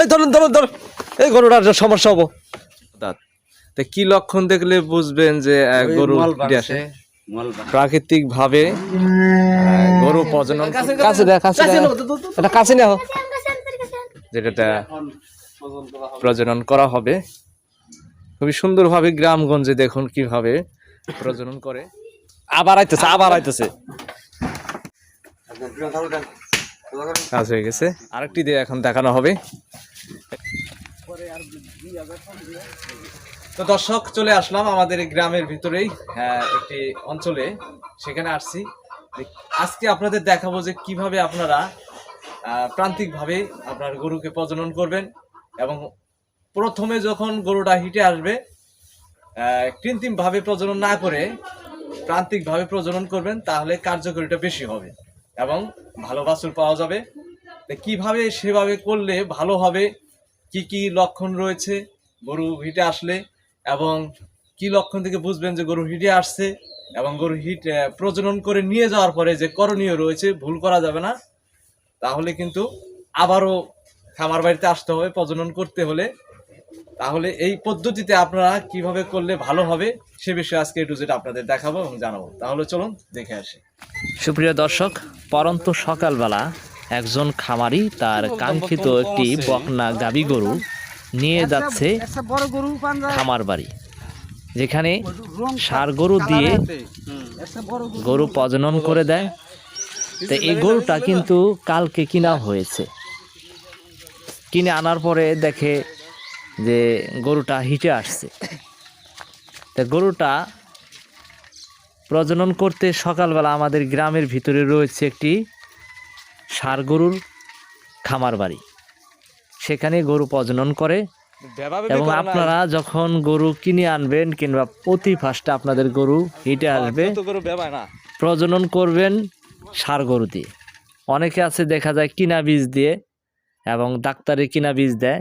এই ধরুন ধরুন ধরুন। এই গরুটার সমস্যা হব। দাঁত তো কি লক্ষণ দেখলে বুঝবেন যে গরু আসে? প্রাকৃতিক ভাবে গরু প্রজনন কাছে কাছে এটা কাছে নেও। যেটা প্রজনন করা হবে। খুবই সুন্দরভাবে গ্রামগঞ্জে দেখুন কীভাবে প্রজনন করে। আবার আইতেছে আবার আইতেছে। কাজ হয়ে গেছে। আরেকটি দিয়ে এখন দেখানো হবে। তো দর্শক চলে আসলাম আমাদের গ্রামের ভিতরেই হ্যাঁ, একটি অঞ্চলে। সেখানে আসছি। আজকে আপনাদের দেখাবো যে কীভাবে আপনারা প্রান্তিক ভাবে আপনার গরুকে প্রজনন করবেন এবং প্রথমে যখন গরুটা হিটে আসবে কৃত্রিমভাবে প্রজনন না করে প্রান্তিকভাবে প্রজনন করবেন তাহলে কার্যকরীটা বেশি হবে। এবং ভালো বাছুর পাওয়া যাবে। কীভাবে সেভাবে করলে ভালো হবে? কি কি লক্ষণ রয়েছে? গরু হিটে আসলে এবং কি লক্ষণ থেকে বুঝবেন যে গরু হিটে আসছে এবং গরু হিট প্রজনন করে নিয়ে যাওয়ার পরে যে করণীয় রয়েছে, ভুল করা যাবে না। তাহলে কিন্তু আবারও খামার বাড়িতে আসতে হবে প্রজনন করতে হলে। তাহলে এই পদ্ধতিতে আপনারা কীভাবে করলে ভালো হবে সে বিষয়ে আজকে একটু যেটা আপনাদের দেখাবো এবং জানাব। তাহলে চলুন দেখে আসি। সুপ্রিয় দর্শক পরন্ত সকালবেলা একজন খামারি তার কাঙ্ক্ষিত একটি বকনা গাবি গরু নিয়ে যাচ্ছে খামার বাড়ি যেখানে সার গরু দিয়ে গরু প্রজনন করে দেয়। তো এই গরুটা কিন্তু কালকে কিনা হয়েছে। কিনে আনার পরে দেখে যে গরুটা হিটে আসছে। তা গরুটা প্রজনন করতে সকালবেলা আমাদের গ্রামের ভিতরে রয়েছে একটি ষাড় গরুর খামার বাড়ি। সেখানে গরু প্রজনন করে এবং আপনারা যখন গরু কিনে আনবেন কিংবা প্রতি ফার্স্টে আপনাদের গরু হিটে আসবে না। প্রজনন করবেন ষাড় গরু দিয়ে। অনেকে আছে দেখা যায় কিনা বীজ দিয়ে এবং ডাক্তারে কিনা বীজ দেয়।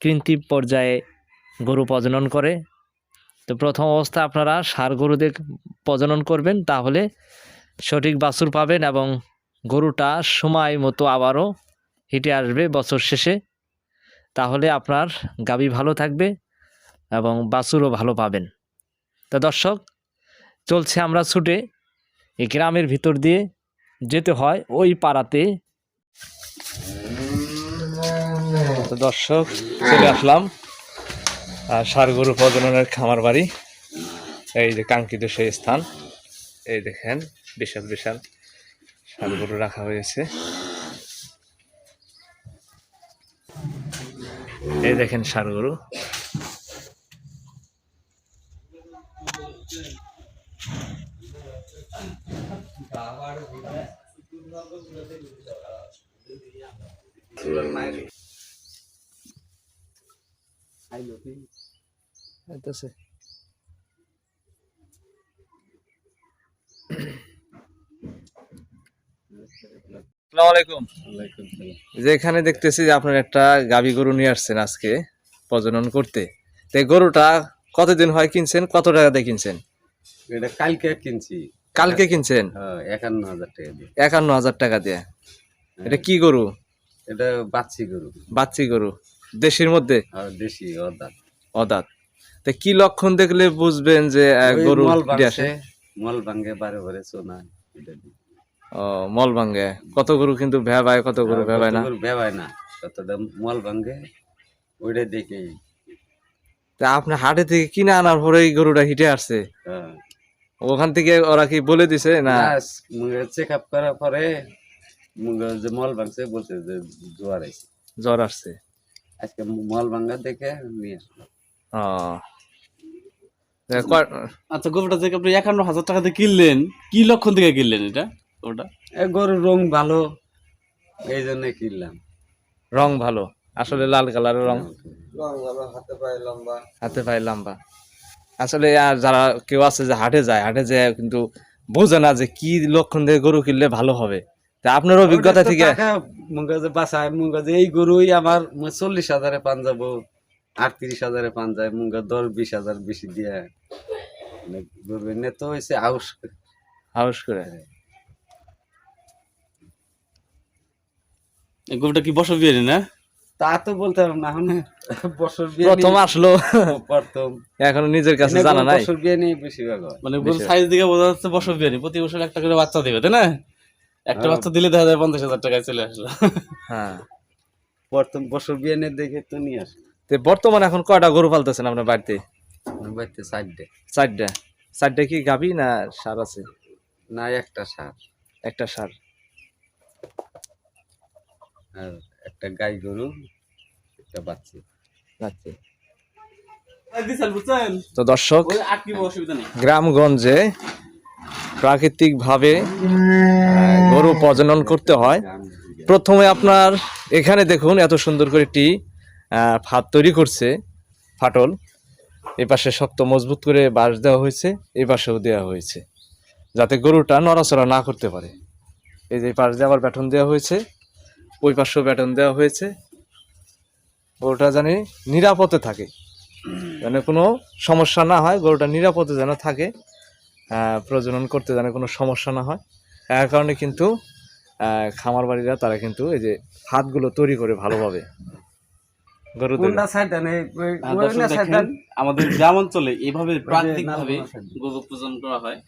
কৃত্রিম পর্যায়ে গরু প্রজনন করে। তো প্রথম অবস্থা আপনারা ষাড় গরু দিয়ে প্রজনন করবেন, তাহলে সঠিক বাছুর পাবেন এবং গরুটা সময় মতো আবারও হিটে আসবে বছর শেষে। তাহলে আপনার গাবি ভালো থাকবে এবং বাছুরও ভালো পাবেন। তো দর্শক, চলছে আমরা ছুটে এই গ্রামের ভিতর দিয়ে যেতে হয় ওই পাড়াতে। তো দর্শক, চলে আসলাম। আর ষাড় গরু প্রজননের খামার বাড়ি। এই যে কাঙ্ক্ষিত সেই স্থান, এই দেখেন, বিশাল বিশাল ষাড় গরু রাখা হয়েছে। এই দেখেন ষাড় গরু আইতাছে। আসসালামু আলাইকুম। যে এখানে দেখতেছি যে আপনার একটা গাবি গরু নিয়ে আসছেন আজকে প্রজনন করতে। তো গরুটা কতদিন হয় কিনছেন? কত টাকা দিয়ে কিনছেন? এটা কালকে কিনছি। কালকে কিনছেন? হ্যাঁ, একান্ন হাজার টাকা দিয়ে। একান্ন হাজার টাকা দিয়ে। এটা কি গরু? এটা বাচ্চি গরু। বাচ্চি গরু। দেশের মধ্যে? দেশি অর্ধাৎ অদাত তো কি লক্ষণ দেখলে বুঝবেন যে গরু আসে মল ভাঙ্গে বারে বারে সোনা ও মল ভাঙ্গে কত গরু কিন্তু ভেবায় কত গরু আর ভেবায় না? কত ভেবায় না। কতটা মল ভাঙ্গে ওইটা দেখে তা আপনি হাটে থেকে কিনে আনার পরে এই গরুটা হিটে আসছে? হ্যাঁ। ওখান থেকে ওরা কি বলে দিছে না? চেক আপ করার পরে মল ভাঙছে বলছে যে জোয়ার আইছে। জ্বর আসছে। আজকে মল ভাঙ্গা দেখে নিয়ে কয়- আচ্ছা গরুটা থেকে আপনি একান্ন হাজার টাকা দিয়ে কিনলেন কি লক্ষণ থেকে কিনলেন এটা ওটা এ গরুর রং ভালো এই জন্য কিনলাম। রং ভালো আসলে লাল কালারের রং। হাতে পায়ে লম্বা। আসলে আর যারা কেউ আছে যে হাটে যায় হাটে যায় কিন্তু বোঝে না যে কি লক্ষণ দিয়ে গরু কিনলে ভালো হবে। তা আপনার অভিজ্ঞতা থেকে মুঙ্গা যে বাসায় মুঙ্গা যে এই গরুই আমার চল্লিশ হাজারে পান যাব আটত্রিশ হাজারে পান যায় মুঙ্গা দশ বিশ হাজার বেশি দিয়ে। মানে গরু এনে তো হয়েছে আউস হাউস করে? গরুটা কি বসে বিয়ে না? তা তো বলতে পারব না বছর বিয়ে প্রথম আসলো। প্রথম। এখনও নিজের কাছে জানা নাই। বছর বিয়ে নেই বেশিরভাগ হয়। মানে সাইজ দিকে বোঝা যাচ্ছে বসে বিয়ে প্রতি বছর একটা করে বাচ্চা দিবে তাই না? একটা হ্যাঁ। বাচ্চা দিলে দেখা যায় পঞ্চাশ হাজার টাকায় চলে আসলো। হ্যাঁ। প্রথম বছর বিয়ে নিয়ে দেখে তো নিয়ে আসে। তো বর্তমানে এখন কয়টা গরু পালতেছেন আপনার বাড়িতে? বাড়িতে চারটে। চারটা। চারটা কি গাবি না সার আছে? না একটা সার। একটা সার। আর একটা গাই গরু একটা বাচ্চা। তো দর্শক গ্রামগঞ্জে প্রাকৃতিকভাবে গরু প্রজনন করতে হয়। প্রথমে আপনার এখানে দেখুন, এত সুন্দর করে একটি ফাঁদ তৈরি করছে, ফাটল। এ পাশে শক্ত মজবুত করে বাঁশ দেওয়া হয়েছে এই পাশেও দেওয়া হয়েছে, যাতে গরুটা নড়াচড়া না করতে পারে। এই যে পাশ দিয়ে আবার ব্যাটন দেওয়া হয়েছে, ওই পাশেও ব্যাটন দেওয়া হয়েছে। গরুটা জানি নিরাপদে থাকে, যেন কোনো সমস্যা না হয়, গরুটা নিরাপদে যেন থাকে প্রজনন করতে যেন কোনো সমস্যা না হয়। এর কারণে কিন্তু আহ, খামার বাড়িরা তারা কিন্তু এই যে হাতগুলো তৈরি করে ভালোভাবে। দেখেন, আমাদের গ্রাম অঞ্চলে এইভাবে প্রাকৃতিক ভাবে গরু পূজন করা হয়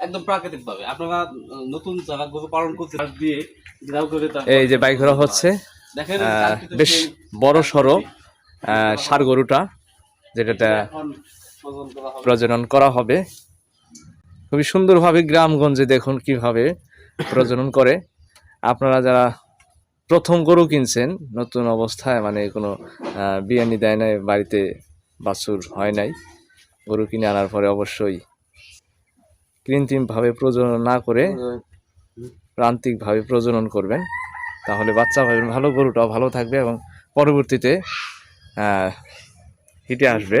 একদম প্রাকৃতিক ভাবে আপনারা নতুন যারা গরু পালন করতে দিয়ে ঘেরাও করে এই যে বাইক করা হচ্ছে আহ, বেশ বড় সড়ো সার গরুটা হবে। প্রজনন করা হবে। খুবই সুন্দরভাবে গ্রামগঞ্জে দেখুন কীভাবে প্রজনন করে, আপনারা যারা প্রথম গরু কিনছেন, নতুন অবস্থায় মানে কোনো বিয়ানি দেয় নাই, বাড়িতে বাছুর হয় নাই, গরু কিনে আনার পরে অবশ্যই কৃত্রিমভাবে প্রজনন না করে প্রান্তিকভাবে প্রজনন করবেন, তাহলে বাচ্চা পাবেন ভালো, গরুটাও ভালো থাকবে এবং পরবর্তীতে হিটে আসবে।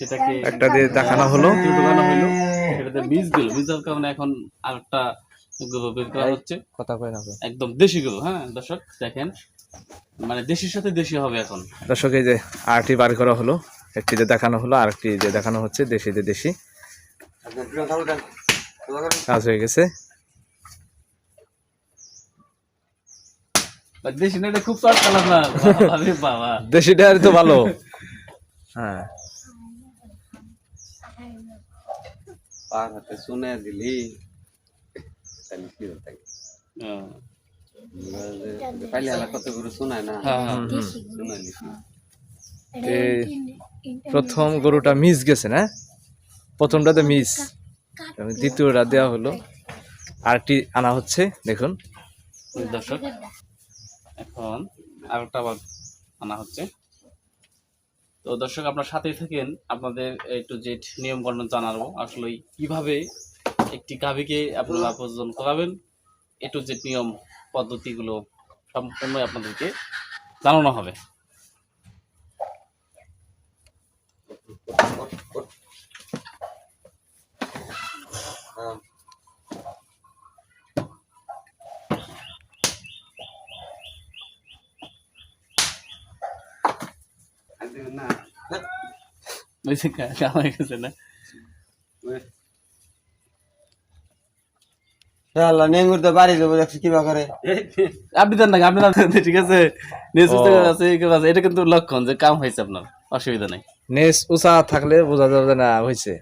সেটাকে একটা দিয়ে দেখানো হলো। দোকানো হলো। সেটাতে বীজ দিল বীজ দেওয়ার কারণে এখন আরেকটা গরু বের করা হচ্ছে। কথা কয় না একদম দেশি গরু হ্যাঁ দর্শক দেখেন। মানে দেশির সাথে দেশি হবে এখন। দর্শক এই যে আরটি বার করা হলো একটিতে দেখানো হলো আরেকটি যে দেখানো হচ্ছে দেশিতে দেশি। কাজ হয়ে গেছে। বা দেশি না খুব চট কালাম না বাবা দেশিটা তো ভালো। হ্যাঁ। পার হাতে শুনে দিলি তাহলে কি হতো হ্যাঁ। পাইলে আলা কত করে শোনায় না? হ্যাঁ, হ্যাঁ। এই প্রথম গরুটা মিস গেছে না? প্রথমটাতে মিস। দ্বিতীয়টা দেওয়া হলো। আরটি আনা হচ্ছে দেখুন। দর্শক এখন আরেকটা আবার আনা হচ্ছে। তো দর্শক, আপনার সাথেই থাকেন। আপনাদের একটু যে নিয়ম কানুন জানাব। আসলে কীভাবে একটি গাভীকে আপনারা প্রযোজন করাবেন একটু যে নিয়ম পদ্ধতিগুলো সম্পূর্ণ আপনাদেরকে জানানো হবে না ওই যে কা- কাম হয়ে গেছে না আল্লাহ নেঙ্গুর তো বাড়ি যাব দেখছি কিবা করে। আপনি দেন না আপনি ঠিক আছে? নেসুস আছে আছে। এটা কিন্তু লক্ষণ যে কাম হয়েছে আপনার অসুবিধা নেই। নেস উঁচা থাকলে বোঝা যাবে না হয়েছে।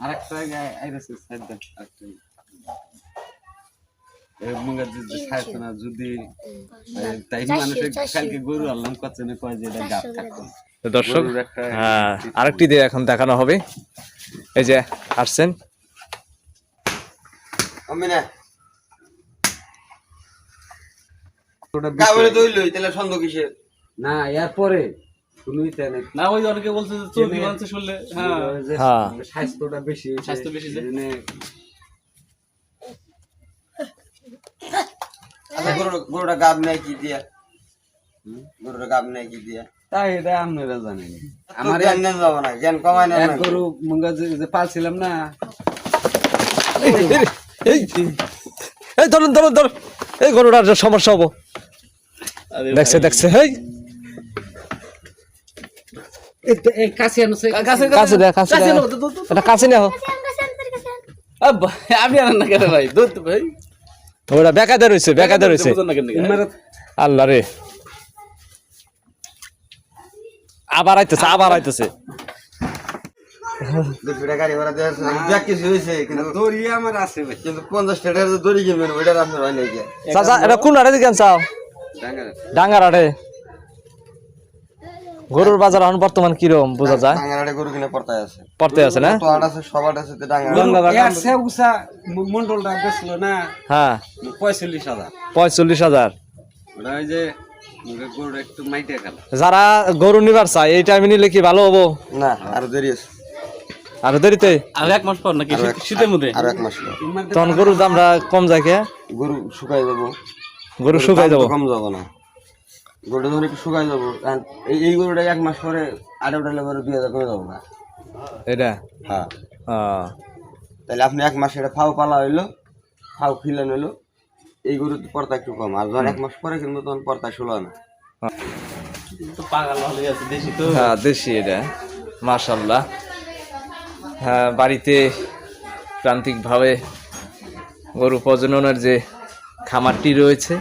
আরেকটা সাইড দেন যদি খাইতো না যদি এ, তাই কালকে গরু আনলাম কত কয় যে এটা গাপ দর্শক হ্যাঁ আরেকটি দিয়ে এখন দেখানো হবে। এই যে আসছেন। না কিসের? না ওই অনেকে বলছে যে চর্বি হ্যাঁ। হ্যাঁ। স্বাস্থ্যটা বেশি স্বাস্থ্য বেশি যে। এজন্যে আচ্ছা গরুটা গরুটা গাব নেয় কি দিয়া? গরুটা গাব নেয় কি দিয়া? তাই এটা আপনারা জানেন। আমার জ্ঞান নেন না জ্ঞান না। গরু মুঙ্গা যে যে পালছিলাম না। এই এই ধরুন ধরুন ধরুন। এই গরুটার যে সমস্যা হব। দেখছে দেখছে হেই। কাছে আমি আনেন না কেন ভাই? দুধ ভাই। ওটা বেকায়দা রয়েছে বেকায়দা রয়েছে আল্লাহ রে। আবার আইতেছে আবার আইতেছে। হয় ডাঙ্গার আড়ে গরুর বাজার এখন বর্তমান কিরম বোঝা যায়? গরু কিনে পড়তায় আছে। পড়তে আছে না? তো আট আছে সবার আছে তো এর সে উষা মন্ডলটা বেচলো না? হ্যাঁ। পঁয়তাল্লিশ হাজার। পঁয়তাল্লিশ হাজার। ওটা ওই যে যারা গরু নিবার চায় এই টাইমে নিলে কি ভালো হব? না আরও দেরি আছে। আর দেরিতে? আর এক মাস পর নাকি? শীতের মধ্যে? আরও এক মাস পর। তখন গরুর দামটা কম যায় কে? গরু শুকাই যাব। গরু শুকাই যাব। কম যাব না। গরুটা ধরে একটু শুকাই যাব কারণ এই এই গরুটা এক মাস পরে আড়ে উঠালে পরে দুই হাজার কমে যাব না। এটা? হ্যাঁ। তাহলে আপনি এক মাস এটা ফাও পালা হইল ফাও খিলান হইল এই গরুর পর্তা একটু কম। আর যখন এক মাস পরে কিনবো তখন পর্তা ষোলো না। তো পাগল আছে দেশি তো। হ্যাঁ দেশি এটা মাশাল্লাহ হ্যাঁ বাড়িতে প্রান্তিকভাবে গরু প্রজননের যে খামারটি রয়েছে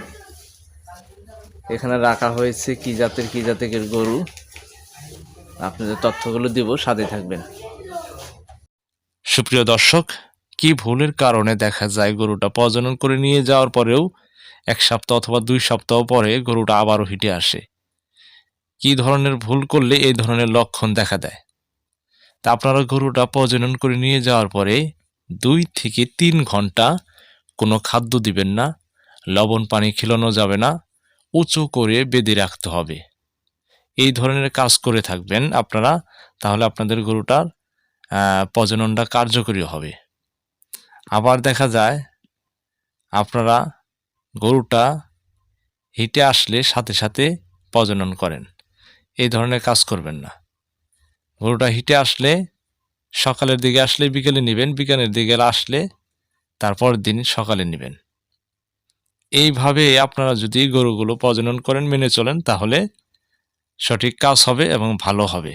এখানে রাখা হয়েছে কি জাতের কি জাতের গরু। আপনাদের তথ্যগুলো দিব, সাথে থাকবেন। সুপ্রিয় দর্শক, কি ভুলের কারণে দেখা যায় গরুটা প্রজনন করে নিয়ে যাওয়ার পরেও এক সপ্তাহ অথবা দুই সপ্তাহ পরে গরুটা আবারও হিটে আসে। কি ধরনের ভুল করলে এই ধরনের লক্ষণ দেখা দেয়? তা আপনারা গরুটা প্রজনন করে নিয়ে যাওয়ার পরে দুই থেকে তিন ঘণ্টা কোনো খাদ্য দিবেন না, লবণ পানি খেলানো যাবে না উঁচু করে বেঁধে রাখতে হবে। এই ধরনের কাজ করে থাকবেন আপনারা, তাহলে আপনাদের গরুটার প্রজননটা কার্যকরী হবে। আবার দেখা যায়, আপনারা গরুটা হিটে আসলে সাথে সাথে প্রজনন করেন। এই ধরনের কাজ করবেন না। গরুটা হিটে আসলে সকালের দিকে আসলে বিকেলে নেবেন, বিকেলের দিকে আসলে তারপর দিন সকালে নেবেন। এইভাবে আপনারা যদি গরুগুলো প্রজনন করেন, মেনে চলেন, তাহলে সঠিক কাজ হবে এবং ভালো হবে।